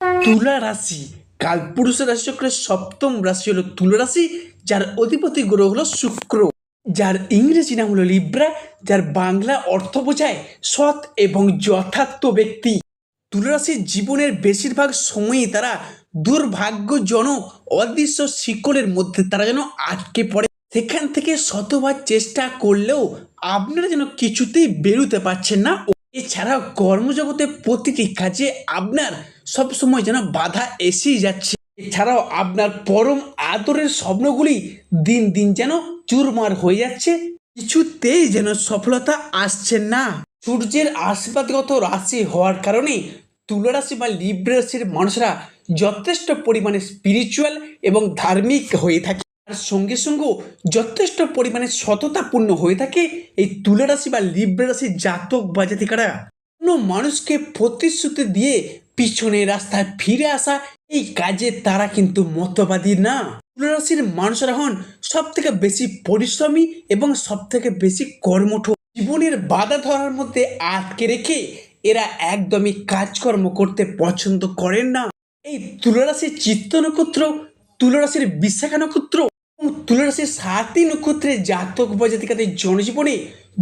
তুলা রাশি কালপুরুষের রাশিচক্রের সপ্তম রাশি হলো তুলা রাশি যার অধিপতি গ্রহ হলো শুক্র। যার ইংরেজি নাম হলো লিব্রা, যার বাংলা অর্থ বোঝায় সৎ এবং যথার্থ ব্যক্তি। তুলারাশির জীবনের বেশিরভাগ সময়ই তারা দুর্ভাগ্যজনক, অদৃশ্য শিকড়ের মধ্যে তারা যেন আটকে পড়ে। সেখান থেকে শতবার চেষ্টা করলেও আপনারা যেন কিছুতেই বেরোতে পারছেন না। এছাড়াও কর্মজগতে প্রতিটি কাজে আপনার সবসময় যেন বাধা এসেই যাচ্ছে। এছাড়াও আপনার পরম আদরের স্বপ্নগুলি দিন দিন যেন চুরমার হয়ে যাচ্ছে। কিছুতেই যেন সফলতা আসছে না। সূর্যের আশীর্বাদগত রাশি হওয়ার কারণে তুলা রাশি বা লিব্রা রাশির মানুষরা যথেষ্ট পরিমাণে স্পিরিচুয়াল এবং ধার্মিক হয়ে থাকে। আর সঙ্গে সঙ্গেও যথেষ্ট পরিমাণে সততাপূর্ণ হয়ে থাকে এই তুলা রাশি বা লিব্রা রাশির জাতক বা জাতিকারা। কোনো মানুষকে প্রতিশ্রুতি দিয়ে পিছনে রাস্তায় ফিরে আসা এই কাজে তারা কিন্তু মতবাদী না। তুলা রাশির মানুষরা হন সব থেকে বেশি পরিশ্রমী এবং সব থেকে বেশি কর্মঠ। জীবনের বাধা ধরার মধ্যে আটকে রেখে এরা একদমই কাজকর্ম করতে পছন্দ করেন না। এই তুলারাশির চিত্ত নক্ষত্র তুলারাশির বিশাখা নক্ষত্র এবং তুলারাশির সাতই নক্ষত্রের জাতক বা জাতিকাদের জনজীবনে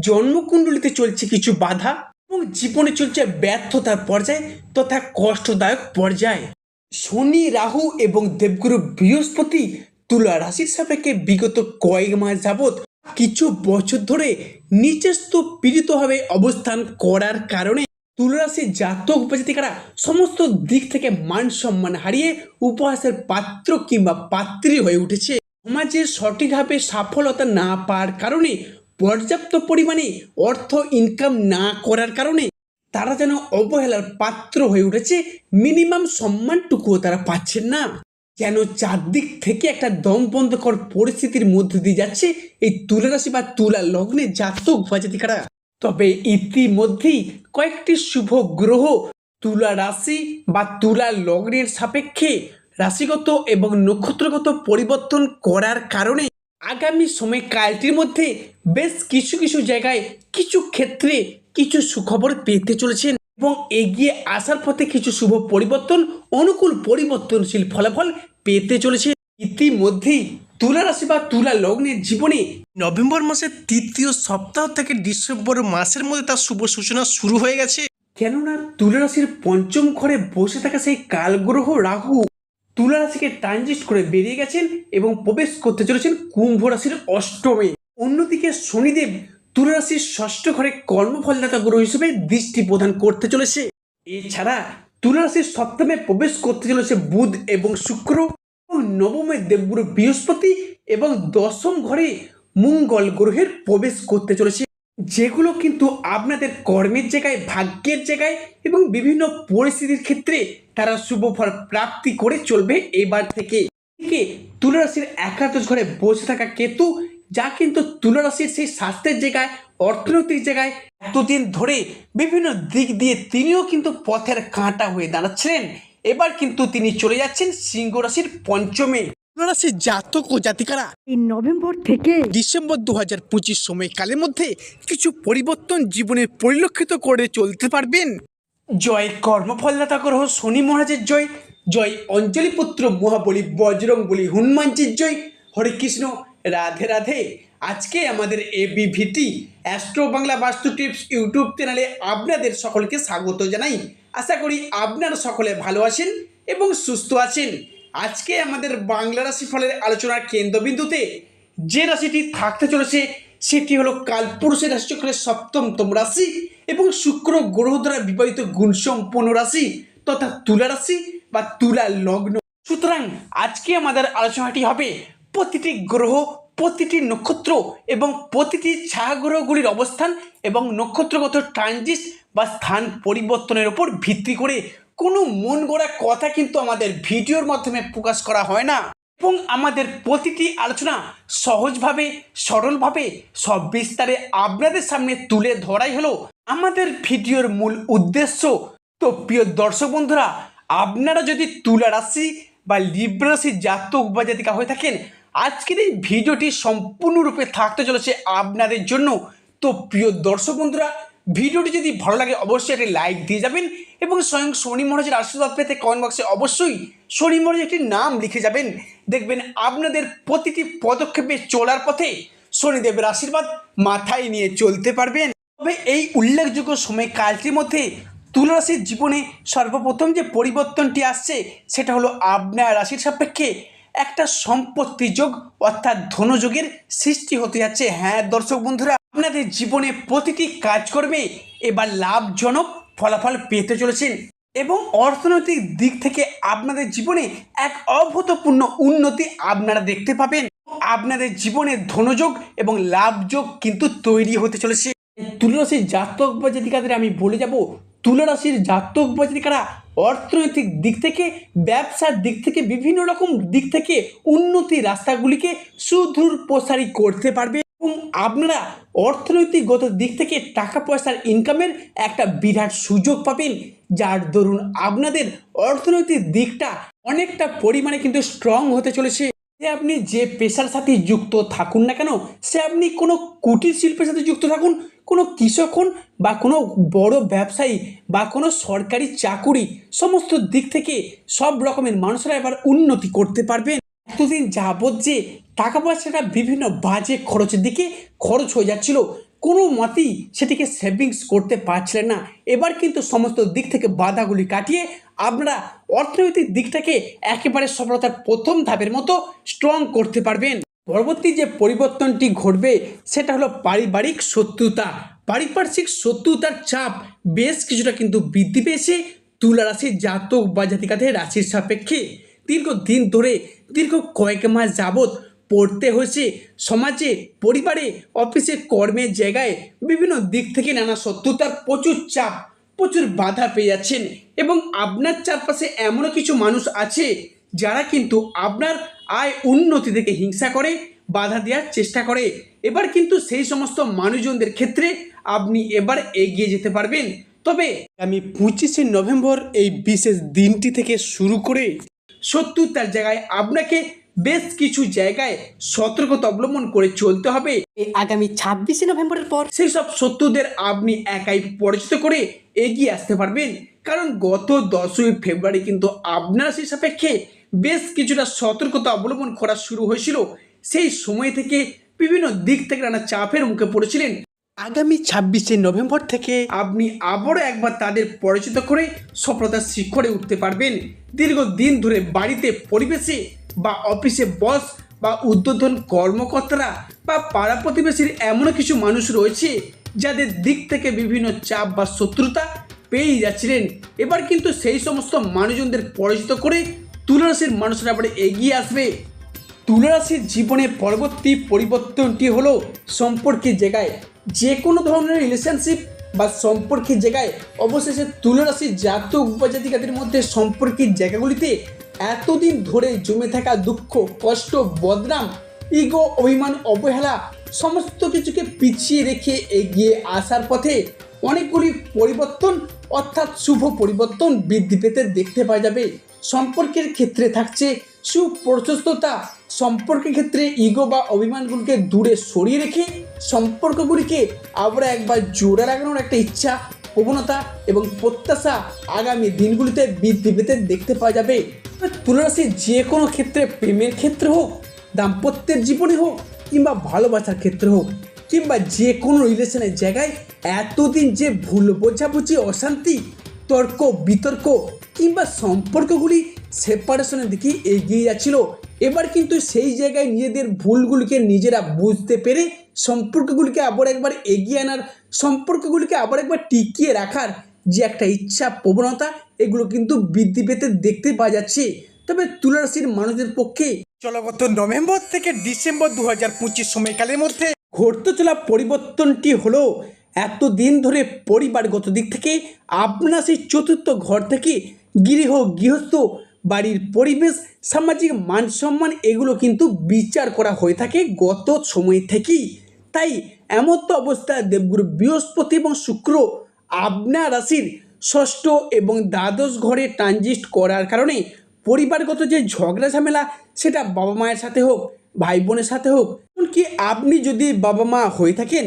জন্মকুণ্ডলিতে চলছে কিছু বাধা। এবং জীবনে চলছে ব্যর্থতার পর্যায়ে তথা কষ্টদায়ক পর্যায়ে। শনি, রাহু এবং দেবগুরু বৃহস্পতি তুলা রাশির সাপেক্ষে বিগত কয়েক মাস যাবৎ কিছু বছর ধরে নিচেস্ত পীড়িতভাবে অবস্থান করার কারণে তুলারাশির জাতক উপজাতিকারা সমস্ত দিক থেকে মান সম্মান হারিয়ে উপহাসের পাত্র কিংবা পাত্রী হয়ে উঠেছে। সমাজে সঠিকভাবে সফলতা না পাওয়ার কারণে পর্যাপ্ত পরিমাণে অর্থ ইনকাম না করার কারণে তারা যেন অবহেলার পাত্র হয়ে উঠেছে মিনিমাম সম্মানটুকুও তারা পাচ্ছেন না। কেন চারদিক থেকে একটা দম বন্ধকর পরিস্থিতির মধ্যে দিয়ে যাচ্ছে এই তুলা রাশি বা তুলা লগ্নে জাতক বাজাতিকারা তবে ইতিমধ্যেই কয়েকটি শুভ গ্রহ তুলা রাশি বা তুলা লগ্নের সাপেক্ষে রাশিগত এবং নক্ষত্রগত পরিবর্তন করার কারণে আগামী সময়কালটির মধ্যে বেশ কিছু কিছু জায়গায় কিছু ক্ষেত্রে কিছু সুখবর পেতে চলেছেন এবং এগিয়ে আসার পথে কিছু শুভ পরিবর্তন, অনুকূল পরিবর্তনশীল ফলাফল পেতে চলেছে। ইতিমধ্যেই তুলা রাশি বা তুলা লগ্নের জীবনে নভেম্বর মাসের তৃতীয় সপ্তাহ থেকে ডিসেম্বর মাসের মধ্যে তার শুভ সূচনা শুরু হয়ে গেছে। কেননা তুলা রাশির পঞ্চম ঘরে বসে থাকা সেই কালগ্রহ রাহু তুলা রাশিকে ট্রানজিট করে বেরিয়ে গেছেন এবং প্রবেশ করতে চলেছেন কুম্ভ রাশির অষ্টমে। অন্যদিকে শনিদেব তুলা রাশির ষষ্ঠ ঘরে কর্মফলদাতা গ্রহ হিসেবে দৃষ্টি প্রদান করতে চলেছে। এছাড়া তুলা রাশির সপ্তমে প্রবেশ করতে চলেছে বুধ এবং শুক্র এবং নবমে দেবগুরু বৃহস্পতি এবং দশম ঘরে মঙ্গল গ্রহের প্রবেশ করতে চলেছে। যেগুলো কিন্তু আপনাদের কর্মের জায়গায়, ভাগ্যের জায়গায় এবং বিভিন্ন পরিস্থিতির ক্ষেত্রে তারা শুভ ফল প্রাপ্তি করে চলবে এবার থেকে। তুলারাশির তুলা একাদশ ঘরে বসে থাকা কেতু, যা কিন্তু তুলারাশির সেই স্বাস্থ্যের জায়গায়, অর্থনৈতিক জায়গায় এতদিন ধরে বিভিন্ন দিক দিয়ে তিনিও কিন্তু পথের কাঁটা হয়ে দাঁড়াচ্ছিলেন। এবার কিন্তু তিনি চলে যাচ্ছেন সিংহ রাশির পঞ্চমে। তুলা রাশির জাতক ও জাতিকারা এই নভেম্বর থেকে ডিসেম্বর দু হাজার পঁচিশ সময়কালের মধ্যে কিছু পরিবর্তন জীবনে পরিলক্ষিত করে চলতে পারবেন। জয় কর্মফলদাতা গ্রহ শনি মহারাজের জয় জয় অঞ্জলিপুত্র মহাবলী বজরং বলি হনুমানজির জয়। হরে কৃষ্ণ রাধে রাধে। আজকে আমাদের এবিভিটি অ্যাস্ট্রো বাংলা বাস্তু টিপস ইউটিউব চ্যানেলে আপনাদের সকলকে স্বাগত জানাই। আশা করি আপনারা সকলে ভালো আছেন এবং সুস্থ আছেন। আজকে আমাদের বাংলা রাশি ফলের আলোচনার কেন্দ্রবিন্দুতে যে রাশিটি থাকতে চলেছে, সেটি হলো কালপুরুষের রাশিচক্রের সপ্তমতম রাশি এবং শুক্র গ্রহ দ্বারা বিবাহিত গুণসম্পন্ন রাশি তথা তুলা রাশি বা তুলা লগ্ন। সুতরাং আজকে আমাদের আলোচনাটি হবে প্রতিটি গ্রহ, প্রতিটি নক্ষত্র এবং প্রতিটি ছায়াগ্রহগুলির অবস্থান এবং নক্ষত্রগত ট্রানজিট বা স্থান পরিবর্তনের ওপর ভিত্তি করে কোনো মন গড়া কথা কিন্তু আমাদের ভিডিওর মাধ্যমে প্রকাশ করা হয় না। এবং আমাদের প্রতিটি আলোচনা সহজভাবে, সরলভাবে সব বিস্তারে আপনাদের সামনে তুলে ধরাই হলো আমাদের ভিডিওর মূল উদ্দেশ্য। তো প্রিয় দর্শক বন্ধুরা, আপনারা যদি তুলা রাশি বা লিব্রা রাশির জাতক বা জাতিকা হয়ে থাকেন, আজকের এই ভিডিওটি সম্পূর্ণরূপে থাকতে চলেছে আপনাদের জন্য। তো প্রিয় দর্শক বন্ধুরা ভিডিওটি যদি ভালো লাগে, অবশ্যই একটি লাইক দিয়ে যাবেন এবং স্বয়ং শনি মহারাজের আশীর্বাদ পেতে কমেন্ট বক্সে অবশ্যই শনি মহারাজ একটি নাম লিখে যাবেন। দেখবেন আপনাদের প্রতিটি পদক্ষেপে চলার পথে শনিদেবের আশীর্বাদ মাথায় নিয়ে চলতে পারবেন। তবে এই উল্লেখযোগ্য সময় সময়কালটির মধ্যে তুলারাশির জীবনে সর্বপ্রথম যে পরিবর্তনটি আসছে, সেটা হলো আপনার রাশির সাপেক্ষে একটা সম্পত্তি যোগ অর্থাৎ ধনযোগের সৃষ্টি হতে যাচ্ছে। হ্যাঁ দর্শক বন্ধুরা আপনাদের জীবনে প্রতিটি কাজকর্মে এবার লাভজনক ফলাফল পেতে চলেছেন এবং অর্থনৈতিক দিক থেকে আপনাদের জীবনে এক অভূতপূর্ণ উন্নতি আপনারা দেখতে পাবেন। আপনাদের জীবনে ধনযোগ এবং লাভযোগ কিন্তু তৈরি হতে চলেছে। তুলারাশির জাতক বা জাতিকাদের আমি বলে যাব, তুলারাশির জাতক বা জাতিকারা অর্থনৈতিক দিক থেকে, ব্যবসার দিক থেকে, বিভিন্ন রকম দিক থেকে উন্নতি রাস্তাগুলিকে সুদূর প্রসারী করতে পারবে। এবং আপনারা অর্থনৈতিকগত দিক থেকে টাকা পয়সার ইনকামের একটা বিরাট সুযোগ পাবেন। যার দরুন আপনাদের অর্থনৈতিক দিকটা অনেকটা পরিমাণে কিন্তু স্ট্রং হতে চলেছে। সে আপনি যে পেশার সাথে যুক্ত থাকুন না কেন, সে আপনি কোনো কুটির শিল্পের সাথে যুক্ত থাকুন, কোনো কৃষক হন বা কোনো বড় ব্যবসায়ী বা কোনো সরকারি চাকুরি, সমস্ত দিক থেকে সব রকমের মানুষরা এবার উন্নতি করতে পারবেন। এতদিন যাবৎ যে টাকা পয়সাটা বিভিন্ন বাজে খরচের দিকে খরচ হয়ে যাচ্ছিল, কোনো মতেই সেটিকে সেভিংস করতে পারছিলেন না। এবার কিন্তু সমস্ত দিক থেকে বাধাগুলি কাটিয়ে আপনারা অর্থনৈতিক দিকটাকে একেবারে সফলতার প্রথম ধাপের মতো স্ট্রং করতে পারবেন। পরবর্তী যে পরিবর্তনটি ঘটবে, সেটা হলো পারিবারিক শত্রুতা। পারিপার্শ্বিক শত্রুতার চাপ বেশ কিছুটা কিন্তু বৃদ্ধি পেয়েছে তুলা রাশির জাতক বা জাতিকাদের রাশির সাপেক্ষে। দীর্ঘ দিন ধরে, দীর্ঘ কয়েক মাস যাবৎ পড়তে হয়েছে। সমাজে, পরিবারে, অফিসে কর্মের জায়গায় বিভিন্ন দিক থেকে নানা শত্রুতার প্রচুর চাপ, প্রচুর বাধা পেয়ে যাচ্ছেন এবং আপনার চারপাশে এমনও কিছু মানুষ আছে যারা কিন্তু আপনার আয় উন্নতি থেকে হিংসা করে, বাধা দেওয়ার চেষ্টা করে। এবার কিন্তু সেই সমস্ত মানুষজনদের ক্ষেত্রে আপনি এবার এগিয়ে যেতে পারবেন। তবে আমি পঁচিশে নভেম্বর এই বিশেষ দিনটি থেকে শুরু করে শত্রুতার জায়গায় আপনাকে বেশ কিছু জায়গায় সতর্কতা অবলম্বন করে চলতে হবে। এই আগামী ছাব্বিশে নভেম্বরের পর সেই সব শত্রুদের আপনি একাই পরিচিত করে এগিয়ে আসতে পারবেন। কারণ গত দশই ফেব্রুয়ারি কিন্তু আপনার সেই সাপেক্ষে বেশ কিছুটা সতর্কতা অবলম্বন করা শুরু হয়েছিল। সেই সময় থেকে বিভিন্ন দিক থেকে নানা চাপের মুখে পড়েছিলেন। আগামী ছাব্বিশে নভেম্বর থেকে আপনি আবারও একবার তাদের পরিচিত করে সফলতার শিখরে উঠতে পারবেন। দীর্ঘদিন ধরে বাড়িতে পরিবেশে বা অফিসে বস বা উদ্বোধন কর্মকর্তারা বা পাড়া প্রতিবেশীর এমন কিছু মানুষ রয়েছে যাদের দিক থেকে বিভিন্ন চাপ বা শত্রুতা পেয়েই যাচ্ছিলেন। এবার কিন্তু সেই সমস্ত মানুষজনদের পরিচিত করে তুলারাশির মানুষরা এবারে এগিয়ে আসবে। তুলারাশির জীবনে পরবর্তী পরিবর্তনটি হলো সম্পর্কের জায়গায় যে কোনো ধরনের রিলেশনশিপ বা সম্পর্কের জায়গায় অবশেষে তুলারাশির জাতক উপজাতিকাদের মধ্যে সম্পর্কের জায়গাগুলিতে এতদিন ধরে জমে থাকা দুঃখ, কষ্ট, বদনাম ইগো অভিমান, অবহেলা সমস্ত কিছুকে পিছিয়ে রেখে এগিয়ে আসার পথে অনেকগুলি পরিবর্তন অর্থাৎ শুভ পরিবর্তন বৃদ্ধি পেতে দেখতে পাওয়া যাবে। সম্পর্কের ক্ষেত্রে থাকছে সুপ্রশস্ততা সম্পর্কের ক্ষেত্রে ইগো বা অভিমানগুলিকে দূরে সরিয়ে রেখে সম্পর্কগুলিকে আবার একবার জোড়া লাগানোর একটা ইচ্ছা, প্রবণতা এবং প্রত্যাশা আগামী দিনগুলিতে বৃদ্ধি পেতে দেখতে পাওয়া যাবে। তুলারাশি যে কোনো ক্ষেত্রে প্রেমের ক্ষেত্রে হোক, দাম্পত্যের জীবনে হোক কিংবা ভালোবাসার ক্ষেত্রে হোক, কিংবা যে কোনো রিলেশনের জায়গায় এতদিন যে ভুল, বোঝাবুঝি, অশান্তি, তর্ক, বিতর্ক কিংবা সম্পর্কগুলি সেপারেশনের দিকে এগিয়ে যাচ্ছিল এবার কিন্তু সেই জায়গায় নিজেদের ভুলগুলিকে নিজেরা বুঝতে পেরে সম্পর্কগুলিকে আবার একবার এগিয়ে আনার সম্পর্কগুলিকে আবার একবার টিকিয়ে রাখার যে একটা ইচ্ছা প্রবণতা এগুলো কিন্তু বৃদ্ধি পেতে দেখতে পাওয়া যাচ্ছে। তবে তুলারাশির মানুষদের পক্ষে চলগত নভেম্বর থেকে ডিসেম্বর দু হাজার পঁচিশ সময়কালের মধ্যে ঘটতে চলা পরিবর্তনটি হলো এতদিন ধরে পরিবারগত দিক থেকে আপনার সেই চতুর্থ ঘর থেকে গৃহ গৃহস্থ বাড়ির পরিবেশ সামাজিক মান সম্মান এগুলো কিন্তু বিচার করা হয়ে থাকে গত সময় থেকেই। তাই এমত অবস্থায় দেবগুরু বৃহস্পতি এবং শুক্র আপনার রাশির ষষ্ঠ এবং দ্বাদশ ঘরে ট্রানজিস্ট করার কারণে পরিবারগত যে ঝগড়া ঝামেলা, সেটা বাবা মায়ের সাথে হোক, ভাই বোনের সাথে হোক, এমনকি আপনি যদি বাবা মা হয়ে থাকেন,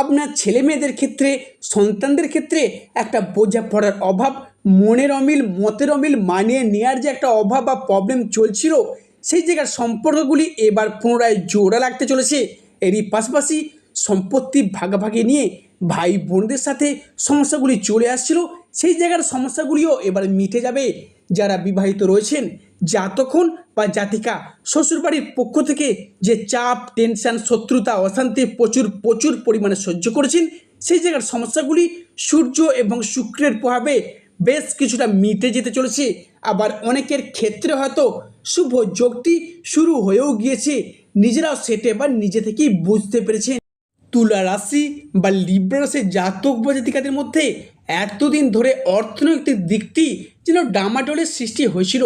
আপনার ছেলে মেয়েদের ক্ষেত্রে, সন্তানদের ক্ষেত্রে একটা বোঝা পড়ার অভাব মনের অমিল, মতের অমিল মানিয়ে নেওয়ার যে একটা অভাব বা প্রবলেম চলছিল, সেই জায়গার সম্পর্কগুলি এবার পুনরায় জোড়া লাগতে চলেছে। এরই পাশাপাশি সম্পত্তি ভাগাভাগি নিয়ে ভাই বোনদের সাথে সমস্যাগুলি চলে আসছিল, সেই জায়গার সমস্যাগুলিও এবার মিটে যাবে। যারা বিবাহিত রয়েছেন জাতক্ষণ বা জাতিকা, শ্বশুরবাড়ির পক্ষ থেকে যে চাপ টেনশন শত্রুতা, অশান্তি প্রচুর প্রচুর পরিমাণে সহ্য করেছেন, সেই জায়গার সমস্যাগুলি সূর্য এবং শুক্রের প্রভাবে বেশ কিছুটা মিটে যেতে চলেছে। আবার অনেকের ক্ষেত্রে হয়তো শুভ যোগটি শুরু হয়েও গিয়েছে। নিজেরাও সেটে বা নিজে থেকেই বুঝতে পেরেছেন। তুলা রাশি বা লিব্রা রাশির জাতক বা মধ্যে এতদিন ধরে অর্থনৈতিক দিকটি যেন ডামাডোলের সৃষ্টি হয়েছিল,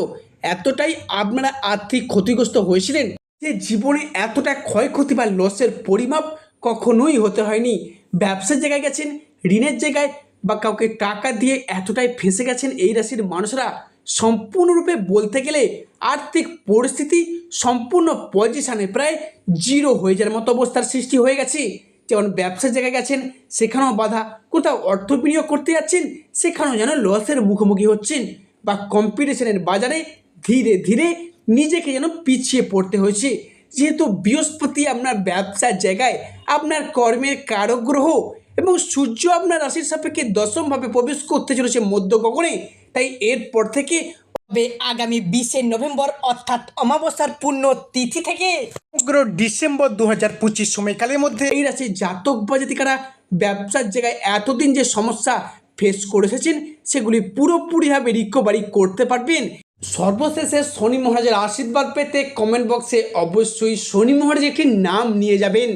এতটাই আপনারা আর্থিক ক্ষতিগ্রস্ত হয়েছিলেন যে জীবনে এতটা ক্ষয়ক্ষতি বা লসের পরিমাপ কখনোই হতে হয়নি। ব্যবসার জায়গায় গেছেন, ঋণের জায়গায় বা কাউকে টাকা দিয়ে এতটাই ফেঁসে গেছেন এই রাশির মানুষরা, সম্পূর্ণরূপে বলতে গেলে আর্থিক পরিস্থিতি সম্পূর্ণ পজিশানে প্রায় জিরো হয়ে যাওয়ার মতো অবস্থার সৃষ্টি হয়ে গেছে। যেমন ব্যবসার জায়গায় গেছেন, সেখানেও বাধা, কোথাও অর্থ বিনিয়োগ করতে যাচ্ছেন, সেখানেও যেন লসের মুখোমুখি হচ্ছেন বা কম্পিটিশনের বাজারে ধীরে ধীরে নিজেকে যেন পিছিয়ে পড়তে হয়েছে। যেহেতু বৃহস্পতি আপনার ব্যবসার জায়গায় আপনার কর্মের কারক গ্রহ এবং সূর্য আপনার রাশির সাপেক্ষে দশমভাবে প্রবেশ করতে চলেছে মধ্য গগনে। তাই এরপর থেকে তবে আগামী বিশে নভেম্বর অর্থাৎ অমাবস্যার পূর্ণ তিথি থেকে। সমগ্র ডিসেম্বর দু হাজার পঁচিশ সময়কালের মধ্যে এই রাশির জাতক বা জাতিকারা ব্যবসার জায়গায় এতদিন যে সমস্যা ফেস করে এসেছেন সেগুলি পুরোপুরিভাবে রিকভারি করতে পারবেন। সর্বশেষে শনি মহারাজের আশীর্বাদ পেতে কমেন্ট বক্সে অবশ্যই শনি মহারাজ একটি নাম নিয়ে যাবেন।